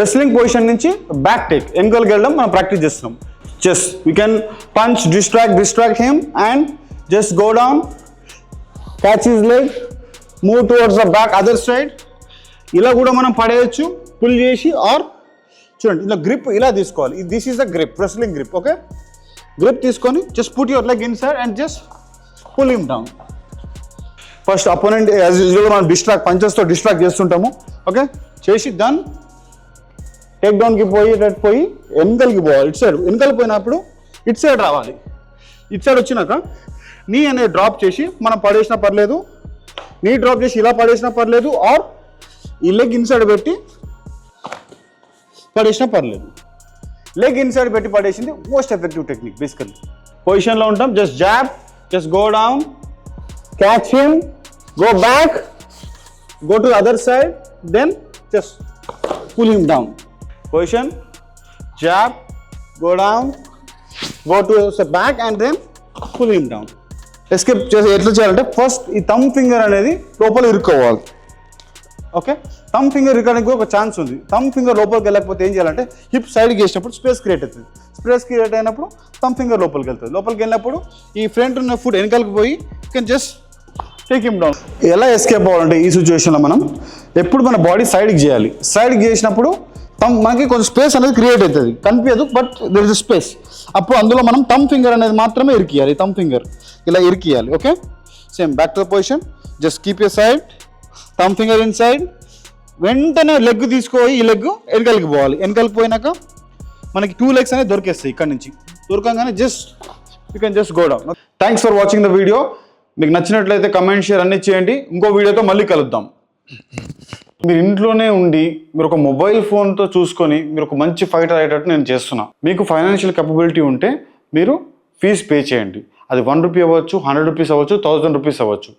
Wrestling position నుంచి back take వెనుకలకి వెళ్ళడం మనం ప్రాక్టీస్ చేస్తున్నాం. Just you can punch distract distract him and just go down catch is leg move towards the back other side ఇలా కూడా మనం పడేయచ్చు pull చేసి ఆర్ చూడండి ఇలా గ్రిప్ ఇలా తీసుకోవాలి. This is the grip wrestling grip okay grip తీసుకొని just put your leg in side and just pull him down first opponent as usual మనం డిస్ట్రాక్ట్ పంచెస్తో డిస్ట్రాక్ట్ చేస్తుంటాము ఓకే చేసి దాన్ని టేక్ డౌన్కి పోయి పోయి వెనకలికి పోవాలి ఇటు సైడ్ వెనకలు పోయినప్పుడు ఇటు సైడ్ రావాలి. ఇటు సైడ్ వచ్చినాక నీ అనేది డ్రాప్ చేసి మనం పడేసినా పర్లేదు నీ డ్రాప్ చేసి ఇలా పడేసినా పర్లేదు ఆర్ ఈ లెగ్ ఇన్సైడ్ పెట్టి పడేసినా పర్లేదు. లెగ్ ఇన్సైడ్ పెట్టి పడేసింది మోస్ట్ ఎఫెక్టివ్ టెక్నిక్ బేసికల్లీ పొజిషన్లో ఉంటాం just jab just go down catch him go back go to other side then just pull him down position jab go down go to the back and then pull him down. Escape చేసి ఎట్లా చేయాలంటే first ఈ thumb finger అనేది లోపల ఇరుక్కోవాలి. Okay thumb finger ఇరకడానికి ఒక chance ఉంది. థమ్ ఫింగర్ లోపలికి వెళ్ళకపోతే ఏం చేయాలంటే హిప్ సైడ్కి వేసినప్పుడు స్పేస్ క్రియేట్ అవుతుంది. స్పేస్ క్రియేట్ అయినప్పుడు థమ్ ఫింగర్ లోపలికి వెళ్తుంది. లోపలికి వెళ్ళినప్పుడు ఈ ఫ్రంట్ ఉన్న ఫుడ్ వెనకాలకి పోయి can just take him down ఎలా ఎస్కేప్ అవ్వాలంటే ఈ సిచ్యువేషన్లో మనం ఎప్పుడు మన బాడీ సైడ్కి చేయాలి. సైడ్కి చేసినప్పుడు మనకి కొంచెం స్పేస్ అనేది క్రియేట్ అవుతుంది. కనిపించదు బట్ దర్ ఇస్ స్పేస్ అప్పుడు అందులో మనం తమ్ ఫింగర్ అనేది మాత్రమే ఇరికియాలి తమ్ ఫింగర్ ఇలా ఇరికియాలి okay same back to the position just keep your side thumb finger in side వెంటనే లెగ్ తీసుకుపోయి ఈ లెగ్ వెనకలికి పోవాలి. వెనకలికి పోయినాక మనకి టూ లెగ్స్ అనేది దొరికేస్తాయి ఇక్కడ నుంచి. దొరకంగానే just you can just go down thanks for watching the video మీకు నచ్చినట్లయితే కమెంట్ షేర్ అన్ని చేయండి. ఇంకో వీడియోతో మళ్ళీ కలుద్దాం. మీరు ఇంట్లోనే ఉండి మీరు ఒక మొబైల్ ఫోన్తో చూసుకొని మీరు ఒక మంచి ఫైటర్ అయ్యేటట్టు నేను చేస్తున్నా. మీకు ఫైనాన్షియల్ కెపబిలిటీ ఉంటే మీరు ఫీజు పే చేయండి. అది వన్ రూపీ అవ్వచ్చు హండ్రెడ్ రూపీస్ అవ్వచ్చు థౌజండ్ రూపీస్ అవ్వచ్చు.